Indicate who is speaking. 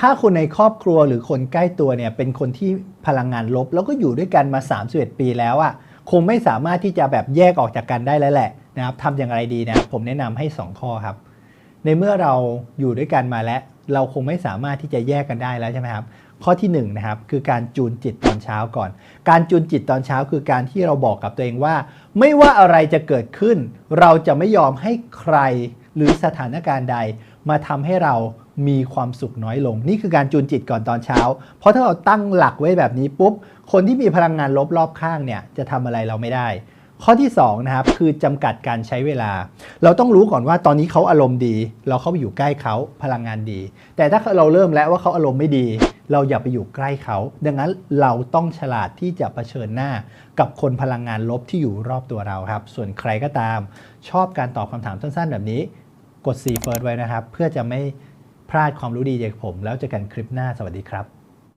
Speaker 1: ถ้าคนในครอบครัวหรือคนใกล้ตัวเนี่ยเป็นคนที่พลังงานลบ แล้วก็อยู่ด้วยกันมา31ปีแล้วอะ่ะคงไม่สามารถที่จะแบบแยกออกจากกันได้แล้วแหละนะครับทำอย่างไรดีนะผมแนะนำให้ 2 ข้อครับ ในเมื่อเราอยู่ด้วยกันมาแล้วเราคงไม่สามารถที่จะแยกกันได้แล้วใช่ไหมครับ ข้อที่1นงนะครับคือการจูนจิตตอนเช้าก่อน การจูนจิตตอนเช้าคือการที่เราบอกกับตัวเองว่า ไม่ว่าอะไรจะเกิดขึ้น เราจะไม่ยอมให้ใครหรือสถานการณ์ใดมาทำให้เรา มีความสุขน้อยลง นี่คือการจูนจิตก่อนตอนเช้า เพราะถ้าเราตั้งหลักไว้แบบนี้ปุ๊บ คนที่มีพลังงานลบรอบข้างเนี่ยจะทำอะไรเราไม่ได้ ข้อที่2นะครับคือจำกัดการใช้เวลา เราต้องรู้ก่อนว่าตอนนี้เขาอารมณ์ดี เราเข้าไปอยู่ใกล้เขาพลังงานดี แต่ถ้าเราเริ่มแล้วว่าเขาอารมณ์ไม่ดี เราอย่าไปอยู่ใกล้เขา ดังนั้นเราต้องฉลาดที่จะะเผชิญหน้ากับคนพลังงานลบที่อยู่รอบตัวเราครับ ส่วนใครก็ตาม ชอบการตอบคำถามสั้นๆ แบบนี้ กด C First ไว้นะครับ เพื่อจะไม่ พลาดความรู้ดีจากผม แล้วเจอกันคลิปหน้าสวัสดีครับ